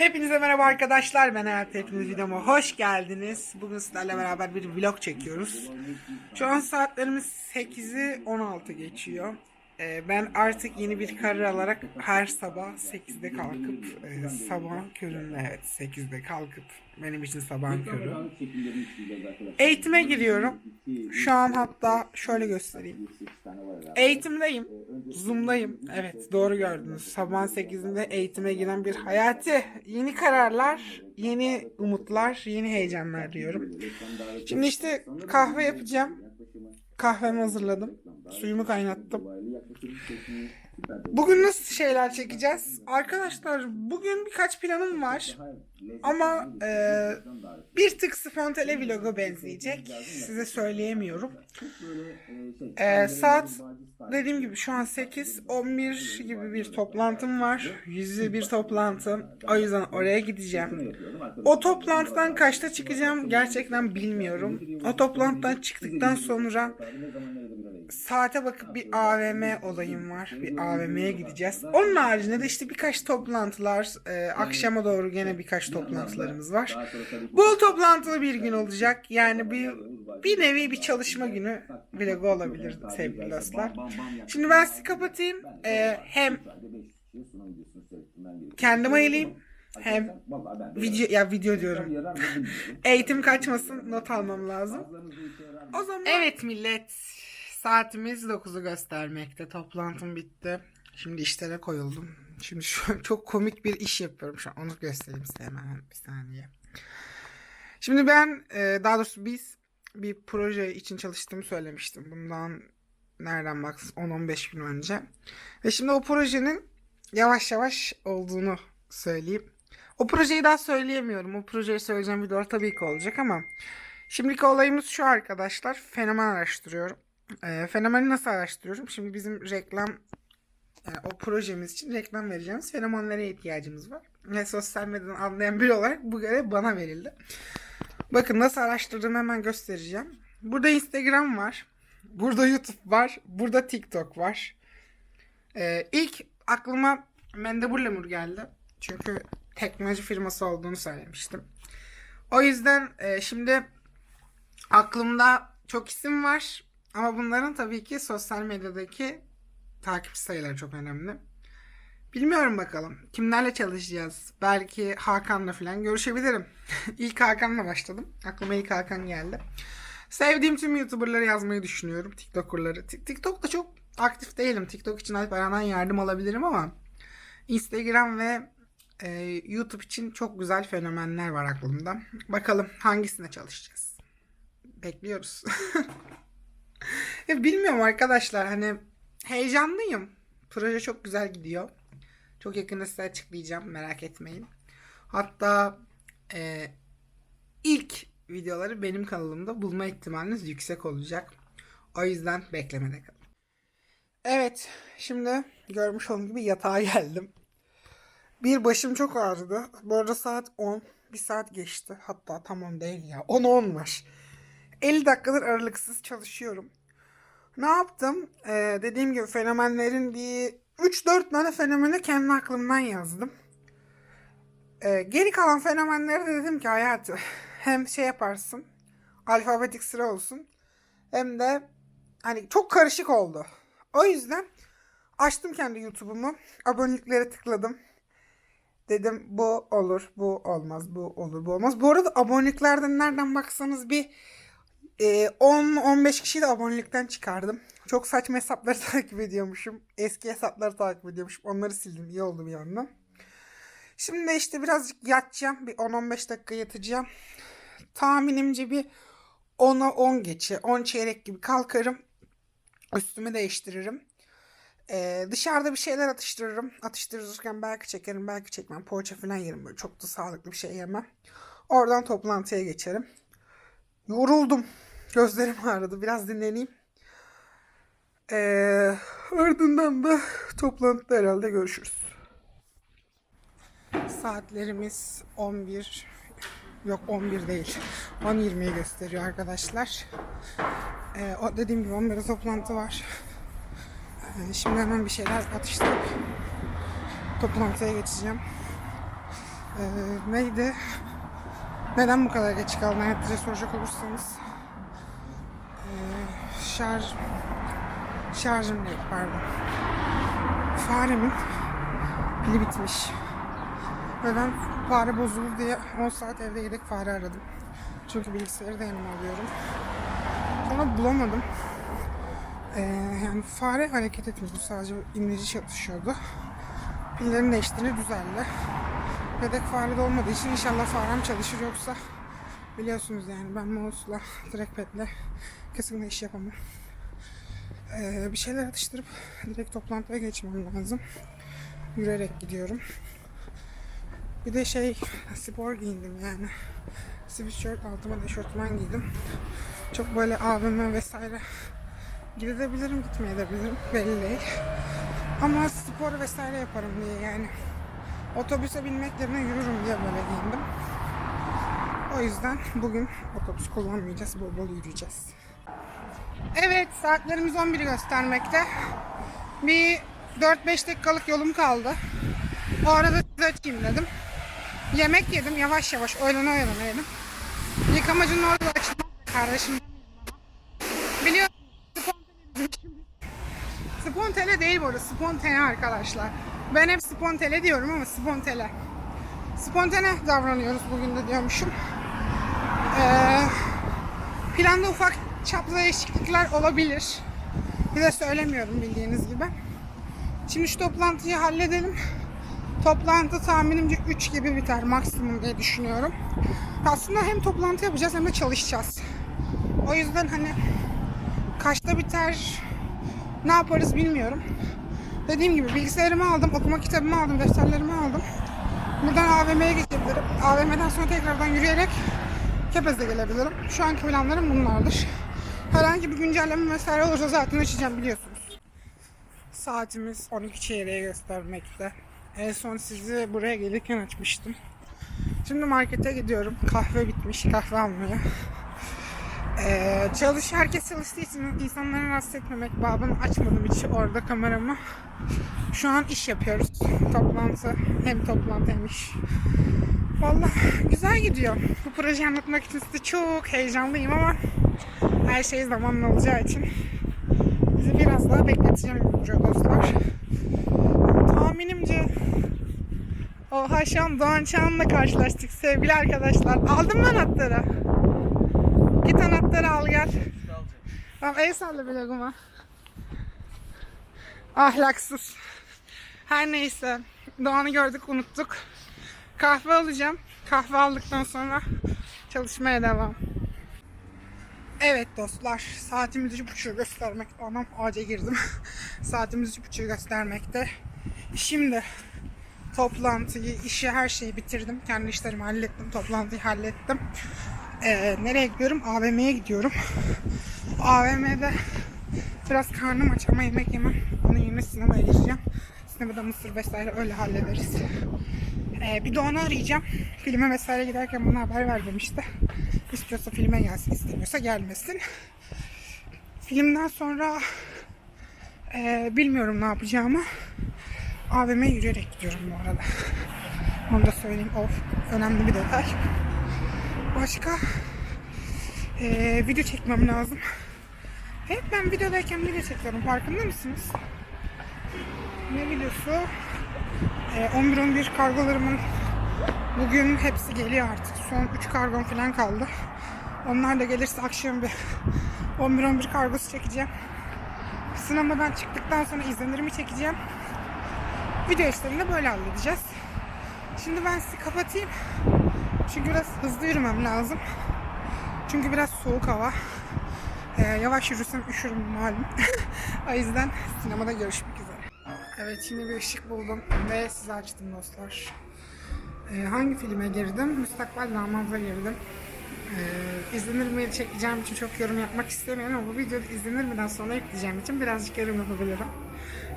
Hepinize merhaba arkadaşlar. Ben Hayat. Hepiniz videoma hoş geldiniz. Bugün sizlerle beraber bir vlog çekiyoruz. Şu an saatlerimiz 8'i 16 geçiyor. Ee, ben artık yeni bir karar alarak her sabah 8'de kalkıp e, sabah köründe evet 8'de kalkıp benim için sabah körü. Eğitime giriyorum. Şu an hatta şöyle göstereyim. Eğitimdeyim. Zoom'dayım. Evet doğru gördünüz. Sabah 8'inde eğitime giren bir hayati. Yeni kararlar, yeni umutlar, yeni heyecanlar diyorum. Şimdi işte kahve yapacağım. Kahvemi hazırladım. Suyumu kaynattım. Bugün nasıl şeyler çekeceğiz? Arkadaşlar bugün birkaç planım var. Ama e, bir tık spontane vloga benzeyecek. Size söyleyemiyorum. E, saat dediğim gibi şu an 8 11 gibi bir toplantım var. Yüzde bir toplantı. O yüzden oraya gideceğim. O toplantıdan kaçta çıkacağım gerçekten bilmiyorum. O toplantıdan çıktıktan sonra saate bakıp bir AVM olayım var. Bir AVM'ye gideceğiz. Onun haricinde de işte birkaç toplantılar, e, akşama doğru gene birkaç toplantılarımız var. Bol toplantılı bir gün olacak. Yani bir bir nevi bir çalışma günü vlogu olabilir sevgili dostlar. Şimdi ben sizi kapatayım. E, hem kendim ayılayım hem video ya video diyorum. Eğitim kaçmasın not almam lazım. O zaman Evet millet. Saatimiz 9'u göstermekte. Toplantım bitti. Şimdi işlere koyuldum. Şimdi şu çok komik bir iş yapıyorum şu an. Onu göstereyim size hemen bir saniye. Şimdi ben e, daha doğrusu biz bir proje için çalıştığımı söylemiştim. Bundan nereden baksın 10-15 gün önce. Ve şimdi o projenin yavaş yavaş olduğunu söyleyeyim. O projeyi daha söyleyemiyorum. O projeyi söyleyeceğim videolar tabii ki olacak ama şimdiki olayımız şu arkadaşlar. Fenomen araştırıyorum. E, fenomeni nasıl araştırıyorum? Şimdi bizim reklam yani o projemiz için reklam vereceğimiz fenomenlere ihtiyacımız var. Ve sosyal medyadan anlayan biri olarak bu görev bana verildi. Bakın nasıl araştırdığımı hemen göstereceğim. Burada Instagram var. Burada YouTube var. Burada TikTok var. Ee, ilk aklıma Mendebur Lemur geldi. Çünkü teknoloji firması olduğunu söylemiştim. O yüzden e, şimdi aklımda çok isim var. Ama bunların tabii ki sosyal medyadaki takip sayıları çok önemli. Bilmiyorum bakalım. Kimlerle çalışacağız? Belki Hakan'la falan görüşebilirim. ilk Hakan'la başladım. Aklıma ilk Hakan geldi. Sevdiğim tüm YouTuber'ları yazmayı düşünüyorum. TikToker'ları. Tik- TikTok'ta çok aktif değilim. TikTok için Alperen'den yardım alabilirim ama Instagram ve e, YouTube için çok güzel fenomenler var aklımda. Bakalım hangisine çalışacağız? Bekliyoruz. bilmiyorum arkadaşlar hani heyecanlıyım. Proje çok güzel gidiyor. Çok yakında size açıklayacağım merak etmeyin. Hatta e, ilk videoları benim kanalımda bulma ihtimaliniz yüksek olacak. O yüzden beklemede kalın. Evet şimdi görmüş olduğunuz gibi yatağa geldim. Bir başım çok ağrıdı. Bu arada saat 10. Bir saat geçti. Hatta tamam değil ya. 10 10 var. 50 dakikadır aralıksız çalışıyorum. Ne yaptım? Ee, dediğim gibi fenomenlerin bir 3-4 tane fenomeni kendi aklımdan yazdım. Ee, geri kalan fenomenlere de dedim ki hayatı hem şey yaparsın alfabetik sıra olsun hem de hani çok karışık oldu. O yüzden açtım kendi YouTube'umu. Aboneliklere tıkladım. Dedim bu olur, bu olmaz, bu olur, bu olmaz. Bu arada aboneliklerden nereden baksanız bir e, 10-15 kişiyi de abonelikten çıkardım. Çok saçma hesapları takip ediyormuşum. Eski hesapları takip ediyormuşum. Onları sildim. İyi oldu bir yandan. Şimdi işte birazcık yatacağım. Bir 10-15 dakika yatacağım. Tahminimce bir 10'a 10 geçe, 10 çeyrek gibi kalkarım. Üstümü değiştiririm. Ee, dışarıda bir şeyler atıştırırım. Atıştırırken belki çekerim, belki çekmem. Poğaça falan yerim böyle. Çok da sağlıklı bir şey yemem. Oradan toplantıya geçerim. Yoruldum. Gözlerim ağrıdı. Biraz dinleneyim. Ee, ardından da toplantıda herhalde görüşürüz. Saatlerimiz 11 yok 11 değil 10.20'yi gösteriyor arkadaşlar. Ee, o dediğim gibi 11'de toplantı var. Ee, şimdi hemen bir şeyler atıştırıp toplantıya geçeceğim. Ee, neydi? Neden bu kadar geç kaldın hayatlıca soracak olursanız. Şarj... Şarjım değil pardon. Faremin pili bitmiş. Ve ben fare bozuldu diye 10 saat evde yedek fare aradım. Çünkü bilgisayarı da yanıma alıyorum. Sonra bulamadım. Ee, yani fare hareket etmiyordu. Sadece indirici çalışıyordu. Pillerin değiştiğini düzeldi. Yedek fare de olmadığı için inşallah farem çalışır yoksa biliyorsunuz yani ben mouse'la trackpad'le kesinlikle iş yapamam. Ee, bir şeyler atıştırıp direkt toplantıya geçmem lazım. Yürüyerek gidiyorum. Bir de şey spor giyindim yani. Sweatshirt altıma da eşortman giydim. Çok böyle AVM vesaire gidebilirim gitmeyebilirim belli değil. Ama spor vesaire yaparım diye yani. Otobüse binmek yerine yürürüm diye böyle giyindim. O yüzden bugün otobüs kullanmayacağız, bol bol yürüyeceğiz. Evet, saatlerimiz 11'i göstermekte. Bir 4-5 dakikalık yolum kaldı. O arada size açayım dedim. Yemek yedim yavaş yavaş, oylana oylana yedim. Yıkamacının orada açtım kardeşim. Biliyorum, spontane değil bu arada, spontane arkadaşlar. Ben hep spontane diyorum ama spontane. Spontane davranıyoruz bugün de diyormuşum. Ee, planda ufak çaplı değişiklikler olabilir. De söylemiyorum bildiğiniz gibi. Şimdi şu toplantıyı halledelim. Toplantı tahminimce 3 gibi biter maksimum diye düşünüyorum. Aslında hem toplantı yapacağız hem de çalışacağız. O yüzden hani kaçta biter ne yaparız bilmiyorum. Dediğim gibi bilgisayarımı aldım, okuma kitabımı aldım, defterlerimi aldım. Buradan AVM'ye geçebilirim. AVM'den sonra tekrardan yürüyerek Kepez'e gelebilirim. Şu anki planlarım bunlardır. Herhangi bir güncelleme vesaire olursa zaten açacağım biliyorsunuz. Saatimiz 12 çeyreğe göstermekte. En son sizi buraya gelirken açmıştım. Şimdi markete gidiyorum. Kahve bitmiş. Kahve almaya. Ee, çalış herkes çalıştığı için insanları rahatsız etmemek babını açmadım hiç orada kameramı. Şu an iş yapıyoruz. Toplantı. Hem toplantı hem iş. Vallahi güzel gidiyor. Bu projeyi anlatmak için size çok heyecanlıyım ama her şey zamanla olacağı için sizi biraz daha bekleteceğim duruyor dostlar. Tahminimce Oha şu an Doğan Çağan'la karşılaştık sevgili arkadaşlar. Aldın mı anahtarı? Git anahtarı al gel. Tamam el salla vloguma. Ahlaksız. Her neyse. Doğan'ı gördük unuttuk. Kahve alacağım. Kahve aldıktan sonra çalışmaya devam. Evet dostlar. Saatimiz üç buçuğu göstermek. Anam ağaca girdim. Saatimiz üç buçuğu göstermekte. Şimdi toplantıyı, işi her şeyi bitirdim. Kendi işlerimi hallettim. Toplantıyı hallettim. Ee, nereye gidiyorum? AVM'ye gidiyorum. AVM'de biraz karnım aç ama yemek yemem. Onun yerine sinemaya gireceğim. Sinemada mısır vesaire öyle hallederiz. Ee, bir de onu arayacağım. Filme vesaire giderken bana haber ver demişti. İstiyorsa filme gelsin, istemiyorsa gelmesin. Filmden sonra e, bilmiyorum ne yapacağımı. AVM'ye yürüyerek gidiyorum bu arada. Onu da söyleyeyim. Of, önemli bir detay. Başka e, video çekmem lazım. Hep ben videodayken video çekiyorum. Farkında mısınız? Ne videosu? E, 11-11 kargolarımın bugün hepsi geliyor artık. Son 3 kargom falan kaldı. Onlar da gelirse akşam bir 11-11 kargosu çekeceğim. Sinemadan çıktıktan sonra izlenirimi çekeceğim. Video işlerini böyle halledeceğiz. Şimdi ben sizi kapatayım. Çünkü biraz hızlı yürümem lazım. Çünkü biraz soğuk hava. Ee, yavaş yürürsem üşürüm malum. o yüzden sinemada görüşmek üzere. Evet şimdi bir ışık buldum ve size açtım dostlar. Ee, hangi filme girdim? Müstakbel Damad'a girdim. Ee, izlenir mi çekeceğim için çok yorum yapmak istemiyorum ama bu videoda izlenir mi'den sonra ekleyeceğim için birazcık yorum yapabilirim.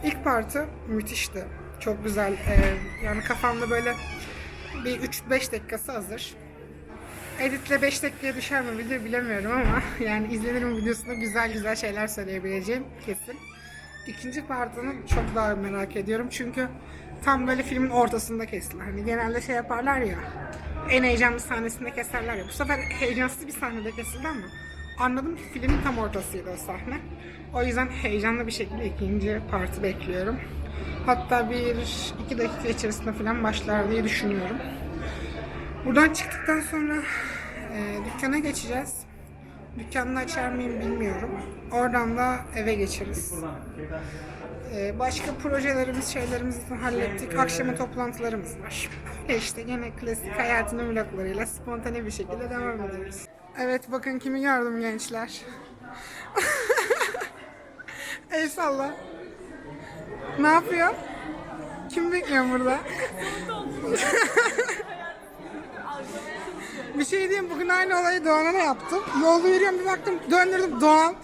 İlk partı müthişti. Çok güzel. Ee, yani kafamda böyle bir 3-5 dakikası hazır. Editle 5 dakikaya düşer mi bilir bilemiyorum ama yani izlenir mi videosunda güzel güzel şeyler söyleyebileceğim kesin. İkinci partını çok daha merak ediyorum çünkü tam böyle filmin ortasında kestiler. Hani genelde şey yaparlar ya. En heyecanlı sahnesinde keserler ya. Bu sefer heyecansız bir sahnede kesildi ama anladım ki filmin tam ortasıydı o sahne. O yüzden heyecanlı bir şekilde ikinci parti bekliyorum. Hatta bir iki dakika içerisinde falan başlar diye düşünüyorum. Buradan çıktıktan sonra e, dükkana geçeceğiz. Dükkanını açar mıyım bilmiyorum. Oradan da eve geçeriz. E, başka projelerimiz, şeylerimizi hallettik. Akşama toplantılarımız var. İşte yine klasik hayatının vloglarıyla spontane bir şekilde devam ediyoruz. Evet bakın kimi gördüm gençler. El salla. Ne yapıyor? Kim bekliyor burada? bir şey diyeyim bugün aynı olayı Doğan'a yaptım. Yolda yürüyorum bir baktım döndürdüm Doğan.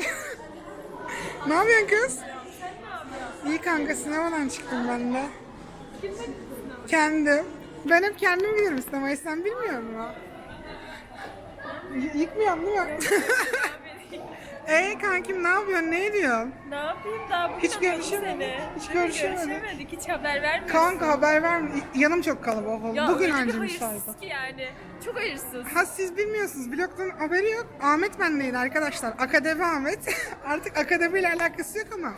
ne yapıyorsun kız? İyi kanka sinemadan çıktım ben de. Kendim. Ben hep kendim bilirim sinemayı sen bilmiyor musun? Y- yıkmıyorum değil mi? Ee kankim ne yapıyorsun? Ne ediyorsun? Ne yapayım daha bugün Hiç aradım görüşemedik. seni. Hiç Tabii görüşemedik. görüşemedik. Hiç haber vermiyorsun. Kanka haber verme. Yanım çok kalabalık oldu. Bugün öyle bir anca hayırsız ki yani. Çok hayırsız. Ha siz bilmiyorsunuz. Bloktan haberi yok. Ahmet bendeydi arkadaşlar. Akademi Ahmet. Artık akademiyle alakası yok ama.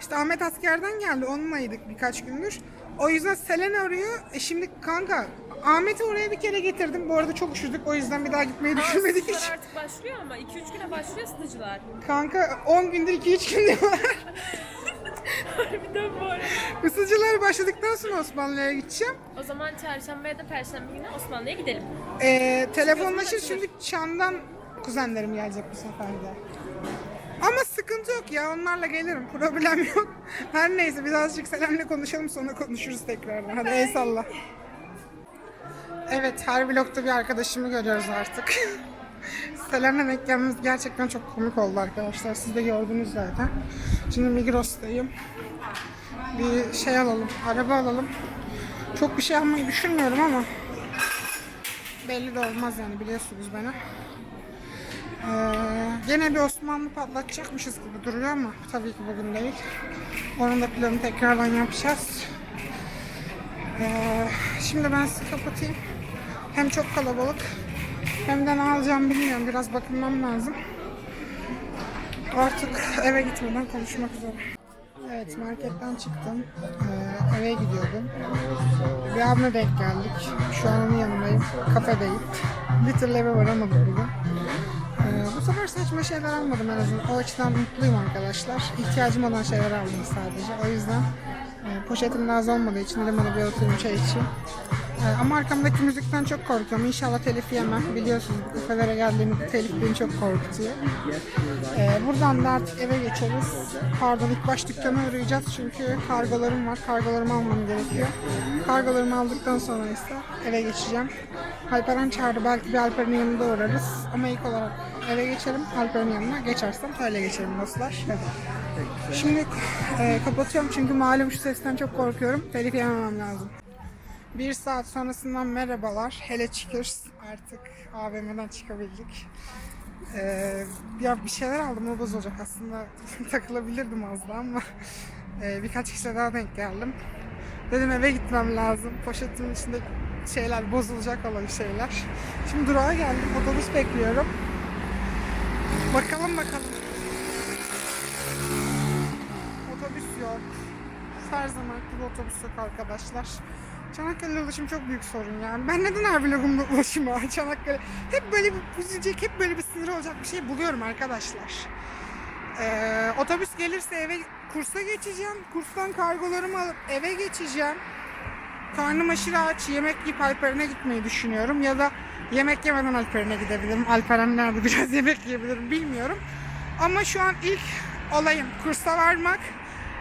İşte Ahmet askerden geldi. Onunlaydık birkaç gündür. O yüzden Selen arıyor. E şimdi kanka Ahmet'i oraya bir kere getirdim. Bu arada çok üşüdük. O yüzden bir daha gitmeyi düşünmedik hiç. Artık başlıyor ama 2-3 güne başlıyor sınıcılar. Kanka 10 gündür 2-3 gün diyorlar. Harbiden bu arada. Isıcılar başladıktan sonra Osmanlı'ya gideceğim. O zaman çarşamba ya da perşembe günü Osmanlı'ya gidelim. Ee, telefonlaşır şimdi Çan'dan kuzenlerim gelecek bu sefer de. Ama sıkıntı yok ya onlarla gelirim problem yok. Her neyse birazcık Selen'le konuşalım sonra konuşuruz tekrardan. Hadi el salla. Evet her vlogda bir arkadaşımı görüyoruz artık. Selen'le denk gelmemiz gerçekten çok komik oldu arkadaşlar. Siz de gördünüz zaten. Şimdi Migros'tayım. Bir şey alalım, araba alalım. Çok bir şey almayı düşünmüyorum ama belli de olmaz yani biliyorsunuz beni. Ee, gene bir Osmanlı patlatacakmışız gibi duruyor ama tabii ki bugün değil. Onun da planını tekrardan yapacağız. Ee, şimdi ben sizi kapatayım. Hem çok kalabalık hem de ne alacağım bilmiyorum. Biraz bakınmam lazım. Artık eve gitmeden konuşmak üzere. Evet marketten çıktım. Ee, eve gidiyordum. Bir abime denk geldik. Şu an onun yanındayım. Kafedeyim. Bir türlü eve varamadım bugün. Sefer saçma şeyler almadım en azından. O açıdan mutluyum arkadaşlar. İhtiyacım olan şeyler aldım sadece. O yüzden e, poşetim az olmadığı için dedim bana bir oturayım çay içeyim. Ee, ama arkamdaki müzikten çok korkuyorum. İnşallah telif yemem. Biliyorsunuz bu kafelere geldiğimde telif beni çok korkutuyor. Ee, buradan da artık eve geçeriz. Pardon ilk baş dükkana uğrayacağız çünkü kargolarım var. Kargolarımı almam gerekiyor. Kargolarımı aldıktan sonra ise eve geçeceğim. Alperen çağırdı. Belki bir Alperen'in yanında uğrarız. Ama ilk olarak eve geçerim. Alperen'in yanına geçersem öyle geçerim dostlar. Şimdi e, kapatıyorum çünkü malum şu sesten çok korkuyorum. Telif yememem lazım. Bir saat sonrasından merhabalar. Hele Checkers artık AVM'den çıkabildik. Ee, ya bir şeyler aldım o bozulacak aslında takılabilirdim az da ama e, birkaç kişiye daha denk geldim. Dedim eve gitmem lazım. Poşetimin içinde şeyler bozulacak olan şeyler. Şimdi durağa geldim. Otobüs bekliyorum. Bakalım bakalım. Otobüs yok. Her zaman gibi otobüs yok arkadaşlar. Çanakkale ulaşım çok büyük sorun yani. Ben neden her vlogumda ulaşıma Çanakkale hep böyle bir üzülecek, hep böyle bir sinir olacak bir şey buluyorum arkadaşlar. Ee, otobüs gelirse eve kursa geçeceğim. Kurstan kargolarımı alıp eve geçeceğim. Karnım aşırı aç. Yemek yiyip Alperen'e gitmeyi düşünüyorum. Ya da yemek yemeden Alperen'e gidebilirim. Alperen nerede biraz yemek yiyebilirim bilmiyorum. Ama şu an ilk olayım kursa varmak.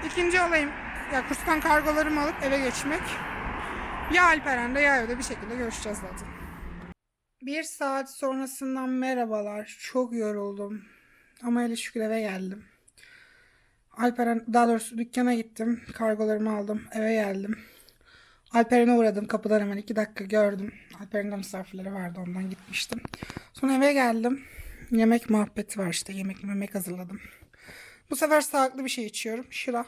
İkinci olayım ya kurstan kargolarımı alıp eve geçmek. Ya Alperen'de ya evde bir şekilde görüşeceğiz zaten. Bir saat sonrasından merhabalar. Çok yoruldum. Ama hele şükür eve geldim. Alperen, daha doğrusu dükkana gittim. Kargolarımı aldım. Eve geldim. Alperen'e uğradım. Kapıdan hemen iki dakika gördüm. Alperen'in de misafirleri vardı. Ondan gitmiştim. Sonra eve geldim. Yemek muhabbeti var işte. Yemek yemek hazırladım. Bu sefer sağlıklı bir şey içiyorum. Şıra.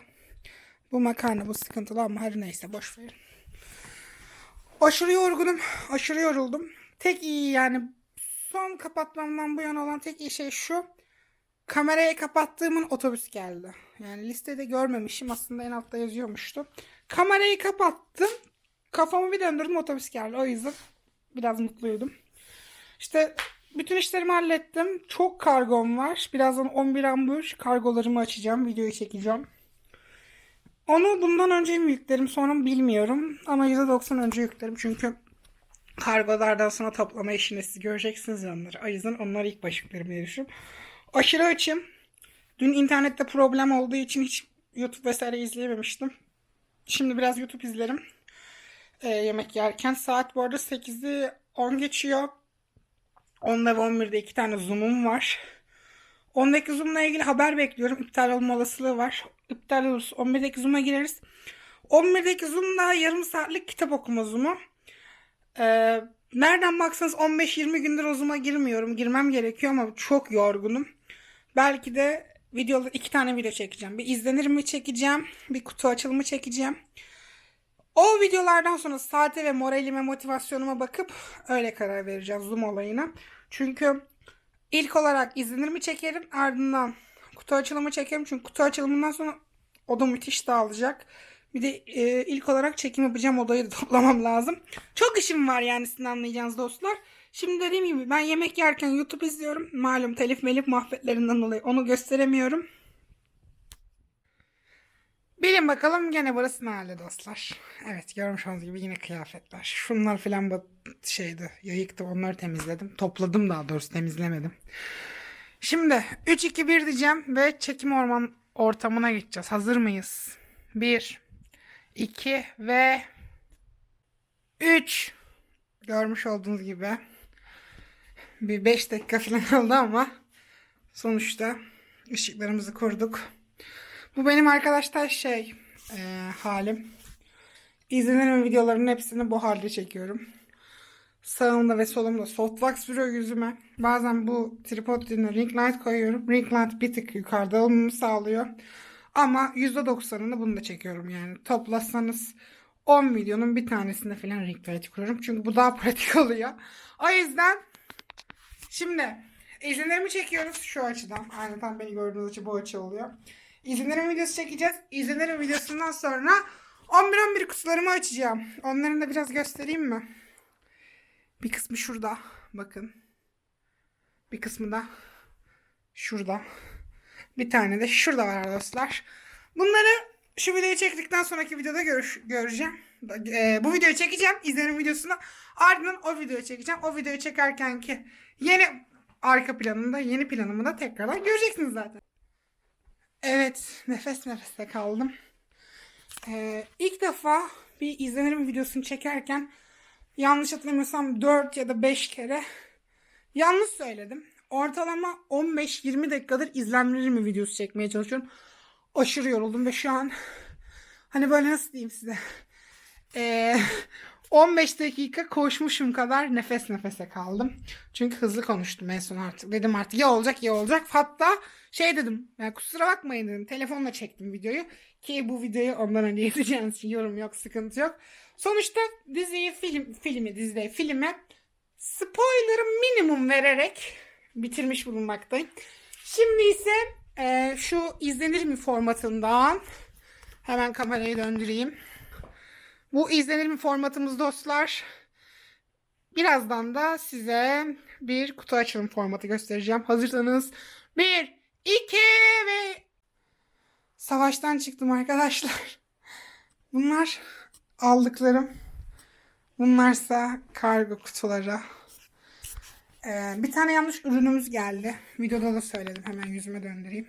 Bu makarna bu sıkıntılı ama her neyse boş verin. Aşırı yorgunum. Aşırı yoruldum. Tek iyi yani son kapatmamdan bu yana olan tek iyi şey şu. Kamerayı kapattığımın otobüs geldi. Yani listede görmemişim. Aslında en altta yazıyormuştu. Kamerayı kapattım. Kafamı bir döndürdüm otobüs geldi. O yüzden biraz mutluydum. İşte bütün işlerimi hallettim. Çok kargom var. Birazdan 11 ambur kargolarımı açacağım. Videoyu çekeceğim. Onu bundan önce mi yüklerim sonra mı bilmiyorum. Ama %90 önce yüklerim. Çünkü kargolardan sonra toplama işini siz göreceksiniz onları. O yüzden onları ilk baş yüklerim diye. Aşırı açım. Dün internette problem olduğu için hiç YouTube vesaire izleyememiştim. Şimdi biraz YouTube izlerim. Ee, yemek yerken. Saat bu arada 8'i 10 geçiyor. 10'da ve 11'de iki tane Zoom'um var. 10'daki Zoom'la ilgili haber bekliyorum. İptal olma olasılığı var. İptal olursa 11'deki Zoom'a gireriz. 11'deki Zoom'da yarım saatlik kitap okuma Zoom'u. Ee, nereden baksanız 15-20 gündür o Zoom'a girmiyorum. Girmem gerekiyor ama çok yorgunum. Belki de videolar iki tane video çekeceğim. Bir izlenir mi çekeceğim. Bir kutu açılımı çekeceğim. O videolardan sonra saate ve moralime, motivasyonuma bakıp öyle karar vereceğiz Zoom olayına. Çünkü ilk olarak izlenir mi çekerim ardından kutu açılımı çekerim. Çünkü kutu açılımından sonra o müthiş dağılacak. Bir de e, ilk olarak çekim yapacağım odayı da toplamam lazım. Çok işim var yani sizin anlayacağınız dostlar. Şimdi dediğim gibi ben yemek yerken YouTube izliyorum. Malum telif melif muhabbetlerinden dolayı onu gösteremiyorum. Bilin bakalım gene burası ne halde dostlar. Evet görmüş olduğunuz gibi yine kıyafetler. Şunlar filan bu şeydi yayıktı onları temizledim. Topladım daha doğrusu temizlemedim. Şimdi 3-2-1 diyeceğim ve çekim orman ortamına geçeceğiz. Hazır mıyız? 1, 2 ve 3. Görmüş olduğunuz gibi bir 5 dakika falan oldu ama sonuçta ışıklarımızı kurduk. Bu benim arkadaşlar şey e, halim. İzlenen videoların hepsini bu halde çekiyorum. Sağımda ve solumda softbox vuruyor yüzüme. Bazen bu tripod üzerine ring light koyuyorum. Ring light bir tık yukarıda olmamı sağlıyor. Ama %90'ını bunu da çekiyorum yani. Toplasanız 10 videonun bir tanesinde falan ring light kuruyorum. Çünkü bu daha pratik oluyor. O yüzden şimdi izlenirimi çekiyoruz şu açıdan. Aynı tam beni gördüğünüz açı bu açı oluyor. İzlenirim videosu çekeceğiz. İzlenirim videosundan sonra 11-11 kutularımı açacağım. Onların da biraz göstereyim mi? Bir kısmı şurada. Bakın. Bir kısmı da şurada. Bir tane de şurada var dostlar. Bunları şu videoyu çektikten sonraki videoda görüş, göreceğim. Ee, bu videoyu çekeceğim. İzlenim videosunu. Ardından o videoyu çekeceğim. O videoyu çekerken ki yeni arka planında, yeni planımı da tekrardan göreceksiniz zaten. Evet, nefes nefese kaldım. Ee, ilk defa bir izlenirim videosunu çekerken yanlış hatırlamıyorsam 4 ya da 5 kere yanlış söyledim. Ortalama 15-20 dakikadır izlenir videosu çekmeye çalışıyorum. Aşırı yoruldum ve şu an hani böyle nasıl diyeyim size ee, 15 dakika koşmuşum kadar nefes nefese kaldım. Çünkü hızlı konuştum en son artık. Dedim artık ya olacak ya olacak. Hatta şey dedim yani kusura bakmayın dedim. Telefonla çektim videoyu. Ki bu videoyu ondan önce izleyeceğiniz için yorum yok sıkıntı yok. Sonuçta diziyi film, filmi dizide filme spoiler'ı minimum vererek bitirmiş bulunmaktayım. Şimdi ise e, şu izlenir mi formatından hemen kamerayı döndüreyim. Bu izlenir mi formatımız dostlar. Birazdan da size bir kutu açılım formatı göstereceğim. Hazırsanız 1, 2 ve savaştan çıktım arkadaşlar. Bunlar aldıklarım. Bunlarsa kargo kutuları. Ee, bir tane yanlış ürünümüz geldi. Videoda da söyledim. Hemen yüzüme döndüreyim.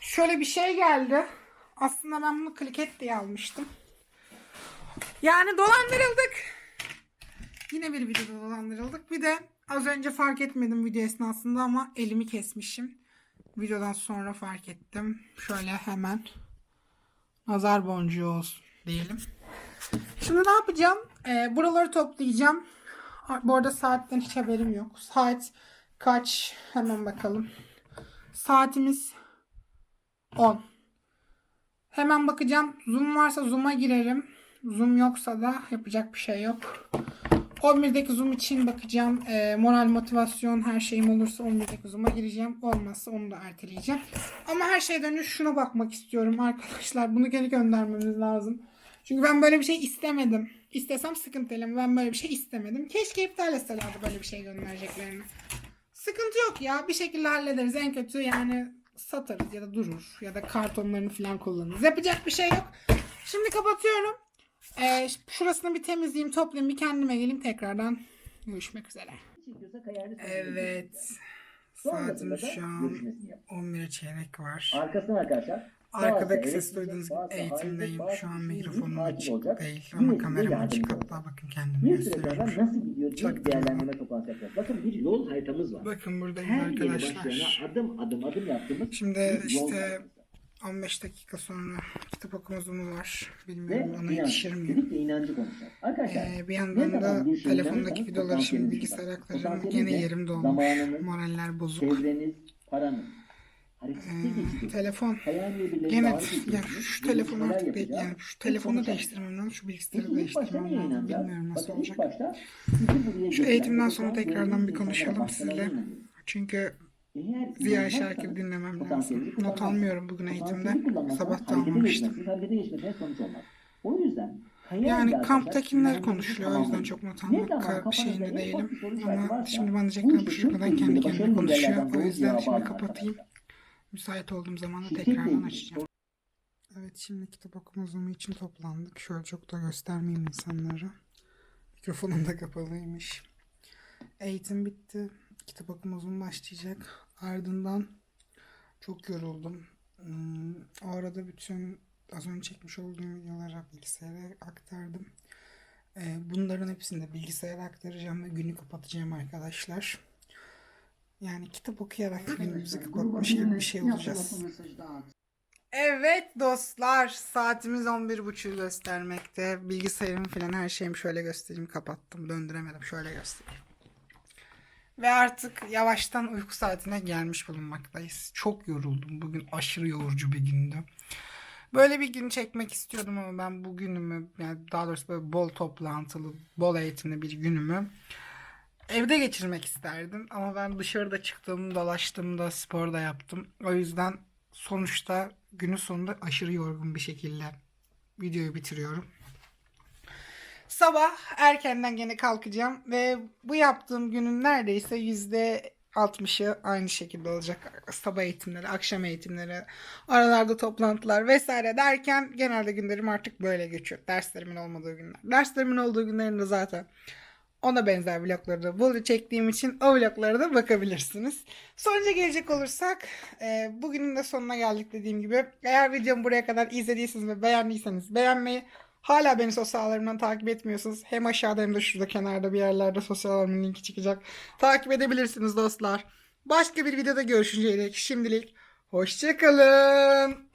Şöyle bir şey geldi. Aslında ben bunu kliket diye almıştım. Yani dolandırıldık. Yine bir videoda dolandırıldık. Bir de az önce fark etmedim video esnasında ama elimi kesmişim. Videodan sonra fark ettim. Şöyle hemen nazar boncuğu olsun diyelim. Şimdi ne yapacağım? Ee, buraları toplayacağım. Bu arada saatten hiç haberim yok. Saat kaç? Hemen bakalım. Saatimiz 10. Hemen bakacağım. Zoom varsa Zoom'a girerim. Zoom yoksa da yapacak bir şey yok. 11'deki Zoom için bakacağım. Ee, moral, motivasyon her şeyim olursa 11'deki Zoom'a gireceğim. Olmazsa onu da erteleyeceğim. Ama her şeyden önce şuna bakmak istiyorum arkadaşlar. Bunu geri göndermemiz lazım. Çünkü ben böyle bir şey istemedim. İstesem sıkıntıyla ben böyle bir şey istemedim. Keşke iptal etselerdi böyle bir şey göndereceklerini. Sıkıntı yok ya. Bir şekilde hallederiz. En kötü yani satarız ya da durur. Ya da kartonlarını falan kullanırız. Yapacak bir şey yok. Şimdi kapatıyorum. Ee, şurasını bir temizleyeyim, toplayayım, bir kendime geleyim. Tekrardan görüşmek üzere. Evet. Saatimiz şu an 11'e çeyrek var. Arkasından arkadaşlar. Arkadaki altta ses elektrik, duyduğunuz gibi eğitimdeyim. Şu an mikrofonum açık değil ama kameram açık. Hatta bakın kendimi gösteriyorum. nasıl gidiyor Çaktırma. değerlendirme toplantısı yapacağız. Bakın bir yol haritamız var. Bakın buradayız Her arkadaşlar. adım adım adım yaptığımız Şimdi işte haritası. 15 dakika sonra kitap okuma zoom'u var. Ve Bilmiyorum ona inanç, yetişir miyim? inancı konuşacağız. Arkadaşlar Ee, bir yandan da telefondaki videoları şimdi var. aktaracağım. Potansiyeliniz Gene de yerim dolmuş. zamanınız, Moraller bozuk. çevreniz, paranız. Geçecek. telefon. Gene ya şu telefonu artık değil. Yani şu telefonu değiştirmem lazım. Şu bilgisayarı değiştirmem lazım. Bilmiyorum nasıl olacak. Şu eğitimden sonra tekrardan bir konuşalım inanıyoruz. Çünkü Ziya Şakir dinlemem lazım. Not almıyorum bugün eğitimde. Sabah da almamıştım. O yüzden Yani kamptakiler konuşuluyor. O yüzden çok not almak şeyinde değilim. Ama şimdi bana diyecekler bu şakadan Türk kendi kendine konuşuyor. O yüzden şimdi kapatayım. Müsait olduğum zaman da tekrardan açacağım. Evet şimdi kitap okuma zoom'u için toplandık. Şöyle çok da göstermeyeyim insanlara. Mikrofonum da kapalıymış. Eğitim bitti. Kitap okuma zoom başlayacak. Ardından çok yoruldum. Hmm, o arada bütün az önce çekmiş olduğum videoları bilgisayara aktardım. Ee, bunların hepsini de bilgisayara aktaracağım ve günü kapatacağım arkadaşlar. Yani kitap okuyarak günümüzü kapatmış gibi bir şey olacağız. Evet dostlar saatimiz 11.30 göstermekte. Bilgisayarım falan her şeyimi şöyle göstereyim kapattım döndüremedim şöyle göstereyim. Ve artık yavaştan uyku saatine gelmiş bulunmaktayız. Çok yoruldum. Bugün aşırı yorucu bir gündü. Böyle bir gün çekmek istiyordum ama ben bu günümü yani daha doğrusu böyle bol toplantılı, bol eğitimli bir günümü evde geçirmek isterdim. Ama ben dışarıda çıktım, dolaştım da spor da yaptım. O yüzden sonuçta günün sonunda aşırı yorgun bir şekilde videoyu bitiriyorum. Sabah erkenden gene kalkacağım ve bu yaptığım günün neredeyse yüzde 60'ı aynı şekilde olacak. Sabah eğitimleri, akşam eğitimleri, aralarda toplantılar vesaire derken genelde günlerim artık böyle geçiyor. Derslerimin olmadığı günler. Derslerimin olduğu günlerinde zaten ona benzer vlogları da burada çektiğim için o vloglara da bakabilirsiniz. Sonuca gelecek olursak e, bugünün de sonuna geldik dediğim gibi. Eğer videomu buraya kadar izlediyseniz ve beğendiyseniz beğenmeyi, hala beni sosyal ağlarımdan takip etmiyorsanız hem aşağıda hem de şurada kenarda bir yerlerde sosyal ağlarımın linki çıkacak. Takip edebilirsiniz dostlar. Başka bir videoda görüşünceye dek şimdilik hoşçakalın.